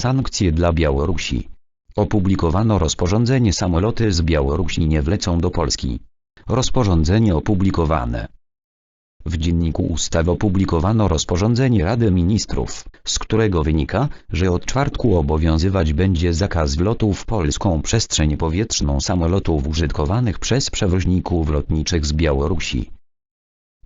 Sankcje dla Białorusi. Opublikowano rozporządzenie samoloty z Białorusi nie wlecą do Polski. Rozporządzenie opublikowane. W Dzienniku Ustaw opublikowano rozporządzenie Rady Ministrów, z którego wynika, że od czwartku obowiązywać będzie zakaz wlotu w polską przestrzeń powietrzną samolotów użytkowanych przez przewoźników lotniczych z Białorusi.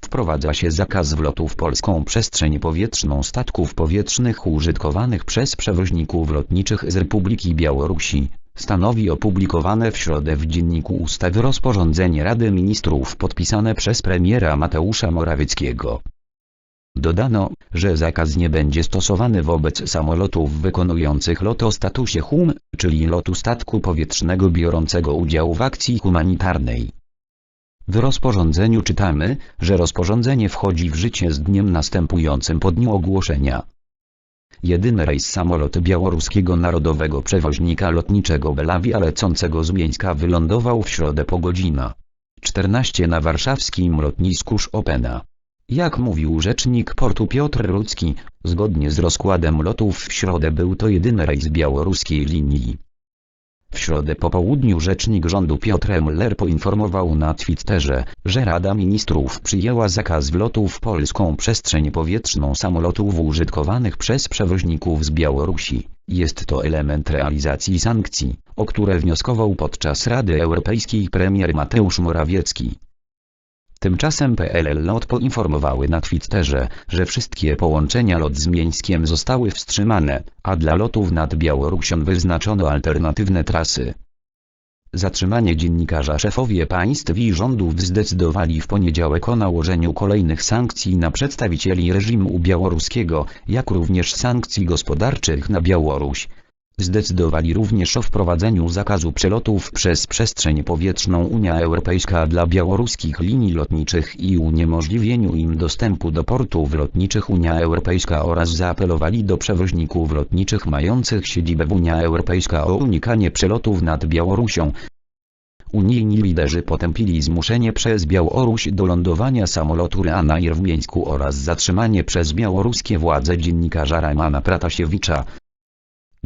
Wprowadza się zakaz wlotu w polską przestrzeń powietrzną statków powietrznych użytkowanych przez przewoźników lotniczych z Republiki Białorusi, stanowi opublikowane w środę w Dzienniku Ustawy rozporządzenie Rady Ministrów podpisane przez premiera Mateusza Morawieckiego. Dodano, że zakaz nie będzie stosowany wobec samolotów wykonujących lot o statusie HUM, czyli lotu statku powietrznego biorącego udział w akcji humanitarnej. W rozporządzeniu czytamy, że rozporządzenie wchodzi w życie z dniem następującym po dniu ogłoszenia. Jedyny rejs samolotu białoruskiego narodowego przewoźnika lotniczego Belavia lecącego z Mińska wylądował w środę po godzina 14 na warszawskim lotnisku Chopina. Jak mówił rzecznik portu Piotr Rudzki, zgodnie z rozkładem lotów w środę był to jedyny rejs białoruskiej linii. W środę po południu rzecznik rządu Piotr Müller poinformował na Twitterze, że Rada Ministrów przyjęła zakaz wlotu w polską przestrzeń powietrzną samolotów użytkowanych przez przewoźników z Białorusi. Jest to element realizacji sankcji, o które wnioskował podczas Rady Europejskiej premier Mateusz Morawiecki. Tymczasem PLL LOT poinformowały na Twitterze, że wszystkie połączenia LOT z Mińskiem zostały wstrzymane, a dla lotów nad Białorusią wyznaczono alternatywne trasy. Zatrzymanie dziennikarza szefowie państw i rządów zdecydowali w poniedziałek o nałożeniu kolejnych sankcji na przedstawicieli reżimu białoruskiego, jak również sankcji gospodarczych na Białoruś. Zdecydowali również o wprowadzeniu zakazu przelotów przez przestrzeń powietrzną Unia Europejska dla białoruskich linii lotniczych i uniemożliwieniu im dostępu do portów lotniczych Unia Europejska oraz zaapelowali do przewoźników lotniczych mających siedzibę w Unia Europejska o unikanie przelotów nad Białorusią. Unijni liderzy potępili zmuszenie przez Białoruś do lądowania samolotu Ryanair w oraz zatrzymanie przez białoruskie władze dziennikarza Ramana Pratasiewicza.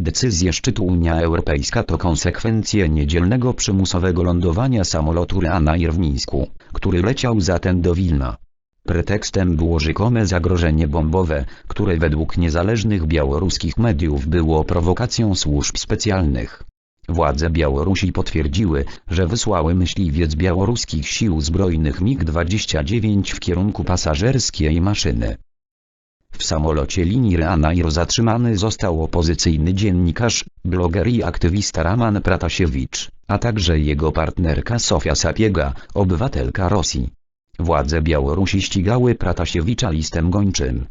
Decyzje szczytu Unia Europejska to konsekwencje niedzielnego przymusowego lądowania samolotu Ryanair w Mińsku, który leciał zatem do Wilna. Pretekstem było rzekome zagrożenie bombowe, które według niezależnych białoruskich mediów było prowokacją służb specjalnych. Władze Białorusi potwierdziły, że wysłały myśliwiec białoruskich sił zbrojnych MiG-29 w kierunku pasażerskiej maszyny. W samolocie linii Ryanair zatrzymany został opozycyjny dziennikarz, bloger i aktywista Raman Pratasiewicz, a także jego partnerka Sofia Sapiega, obywatelka Rosji. Władze Białorusi ścigały Pratasiewicza listem gończym.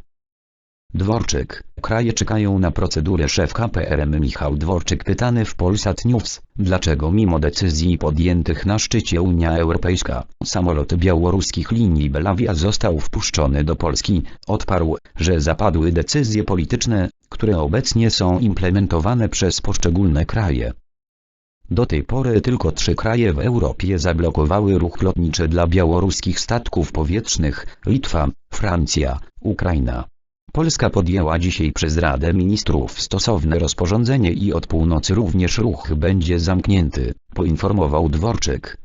Dworczyk, kraje czekają na procedurę szef KPRM Michał Dworczyk pytany w Polsat News, dlaczego mimo decyzji podjętych na szczycie Unia Europejska, samolot białoruskich linii Belavia został wpuszczony do Polski, odparł, że zapadły decyzje polityczne, które obecnie są implementowane przez poszczególne kraje. Do tej pory tylko trzy kraje w Europie zablokowały ruch lotniczy dla białoruskich statków powietrznych, Litwa, Francja, Ukraina. Polska podjęła dzisiaj przez Radę Ministrów stosowne rozporządzenie i od północy również ruch będzie zamknięty, poinformował Dworczyk.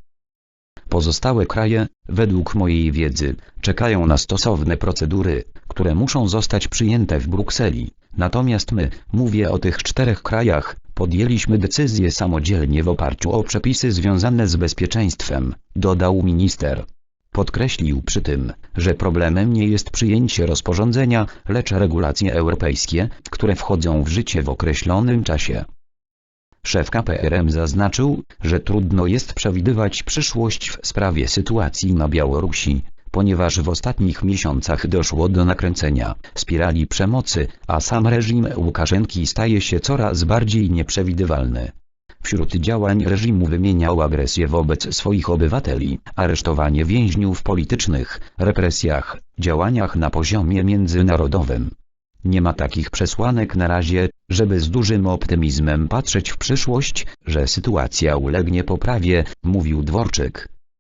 Pozostałe kraje, według mojej wiedzy, czekają na stosowne procedury, które muszą zostać przyjęte w Brukseli. Natomiast my, mówię o tych czterech krajach, podjęliśmy decyzję samodzielnie w oparciu o przepisy związane z bezpieczeństwem, dodał minister. Podkreślił przy tym, że problemem nie jest przyjęcie rozporządzenia, lecz regulacje europejskie, które wchodzą w życie w określonym czasie. Szef KPRM zaznaczył, że trudno jest przewidywać przyszłość w sprawie sytuacji na Białorusi, ponieważ w ostatnich miesiącach doszło do nakręcenia spirali przemocy, a sam reżim Łukaszenki staje się coraz bardziej nieprzewidywalny. Wśród działań reżimu wymieniał agresję wobec swoich obywateli, aresztowanie więźniów politycznych, represjach, działaniach na poziomie międzynarodowym. Nie ma takich przesłanek na razie, żeby z dużym optymizmem patrzeć w przyszłość, że sytuacja ulegnie poprawie, mówił Dworczyk.